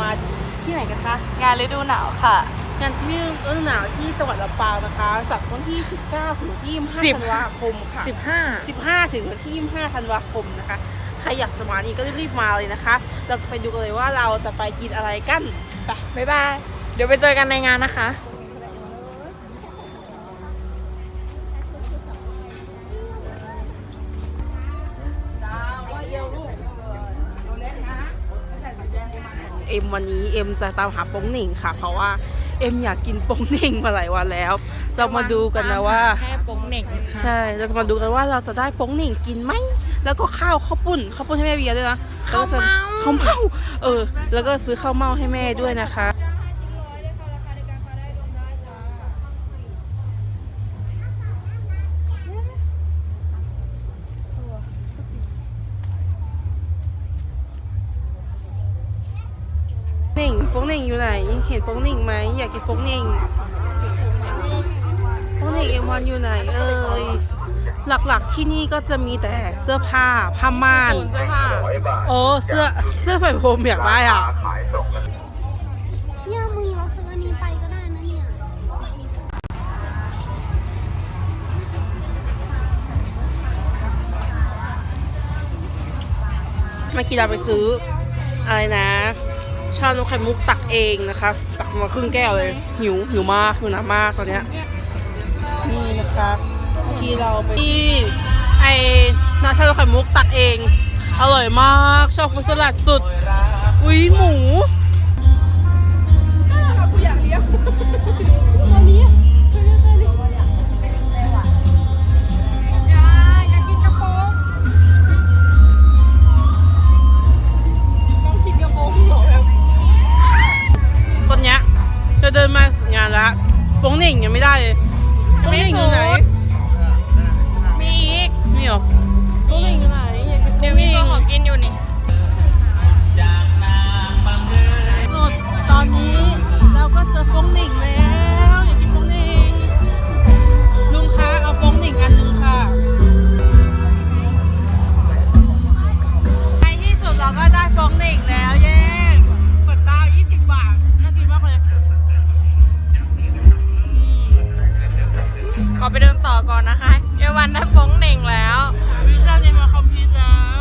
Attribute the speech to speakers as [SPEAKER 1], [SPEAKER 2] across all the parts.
[SPEAKER 1] มาที่ไหนกันคะ
[SPEAKER 2] งานฤดูหนาวค่ะ
[SPEAKER 1] งานที่ฤดูหนาวที่จังหวัดลำปางนะคะ จัดวันที่ 19 ถึงที่
[SPEAKER 3] สิบ
[SPEAKER 1] 25ธันวาคมค่ะ
[SPEAKER 3] สิบห้า
[SPEAKER 1] 15 ถึงวันที่ 25 ธันวาคมนะคะ ใครอยากจะมานี่ก็รีบๆมาเลยนะคะ เราจะไปดูกันเลยว่าเราจะไปกินอะไรกัน ไป
[SPEAKER 3] บ๊ายบาย เดี๋ยวไปเจอกันในงานนะคะ
[SPEAKER 1] เอ็มวันนี้เอ็มจะตามหาโป้งเหน่งค่ะ เพราะว่าเอ็มอยากกินโป้งเหน่งมาหลายวันแล้ว เรามาดูกันนะว่า
[SPEAKER 3] แค่โป้งเหน่งนะคะ
[SPEAKER 1] ใช่เราจะมาดูกันว่าเราจะได้โป้งเหน่งกินไหมแล้วก็ข้าวข้าวปุ้นข้าวปุ้นให้แม่เบียร์ด้วยนะ
[SPEAKER 3] ข้าวเมา
[SPEAKER 1] ข้าวเมาเออ แล้วก็ซื้อข้าวเมาให้แม่ด้วยนะคะ โป้งเหน่งอยู่ไหน เห็นโป้งเหน่งไหมอยากกินโป้งเหน่งโป้งเหน่งเอ็มวันอยู่ไหน เอ่ยหลักๆที่นี่ก็จะมีแต่เสื้อผ้าผ้าม่าน
[SPEAKER 3] ศูนย์เสื้อผ้า
[SPEAKER 1] โอ้เสื้อเสื้อไผ่พรมอยากได้อะ
[SPEAKER 4] เนี่ยมึงเราซื้ออันนี้ไปก็ได้นะเนี่ย
[SPEAKER 1] เมื่อกี้เราไปซื้ออะไรนะ ชานมไข่มุกตักเองนะคะ ตักมาครึ่งแก้วเลย หิวหิวมากหิวน้ำมากตอนเนี้ยนี่นะครับเมื่อกี้เราไปที่ไอ้น้ำชานมไข่มุกตักเอง อร่อยมากชอบฟุตสลัดสุด อุ้ยหมู เดินมาสุดงานแล้วโป้งเหน่งยังไม่ได้เลยโป้งเหน่งอยู่ไหน
[SPEAKER 3] มีอีก
[SPEAKER 1] มีเหรอโป้งเหน่งอยู่ไหนอยากกิน
[SPEAKER 3] เดี๋ยวมีตัวของกินอยู่นี่
[SPEAKER 1] สดตอนนี้เราก็เจอโป้งเหน่งแล้ว น
[SPEAKER 3] ต่อก่อนนะคะเยาวันได้โป้งเหน่งแล้ว
[SPEAKER 1] วิชาเนมาคอมพิวต์แล้ว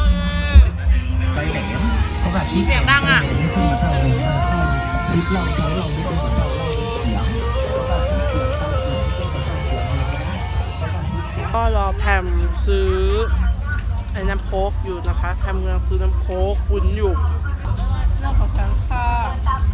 [SPEAKER 1] เย้
[SPEAKER 3] เสียงดังอะ
[SPEAKER 1] ก็รอแพมซื้อไอ้น้ำโค้กอยู่นะคะแพมกำลังซื้อน้ำโค้กคุณอยู่เรื่องของฉันค่ะ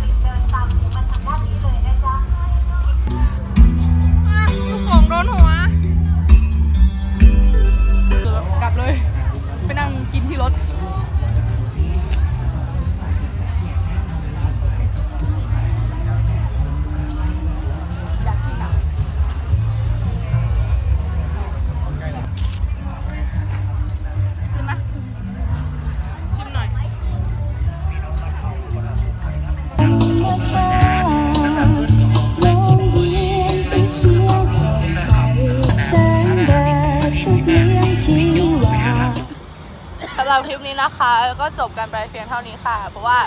[SPEAKER 2] คลิปนี้นะคะ ก็จบกันไปเพียงเท่านี้ค่ะ เพราะว่า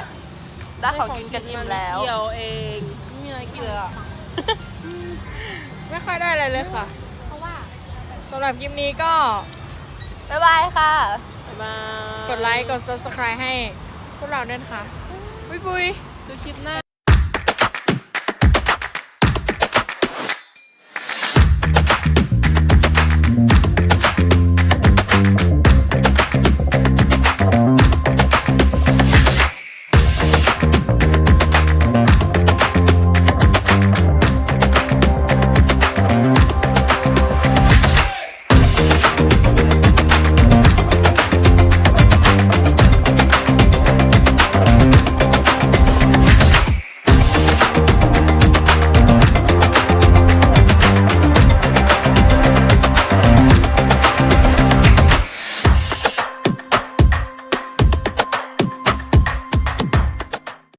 [SPEAKER 2] ได้ของกินกันอิ่มแล้ว
[SPEAKER 1] เดียวเองไม่มีอะไรกินเลยอะ
[SPEAKER 3] ไม่ค่อยได้อะไรเลยค่ะ
[SPEAKER 4] เพราะว่า
[SPEAKER 3] สำหรับคลิปนี้ก็
[SPEAKER 2] บ๊ายบายค่ะ
[SPEAKER 1] บ๊ายบาย
[SPEAKER 3] กดไลค์กด subscribe ให้พวกเราด้วยนะคะบุยบุย
[SPEAKER 1] ดูคลิปหน้า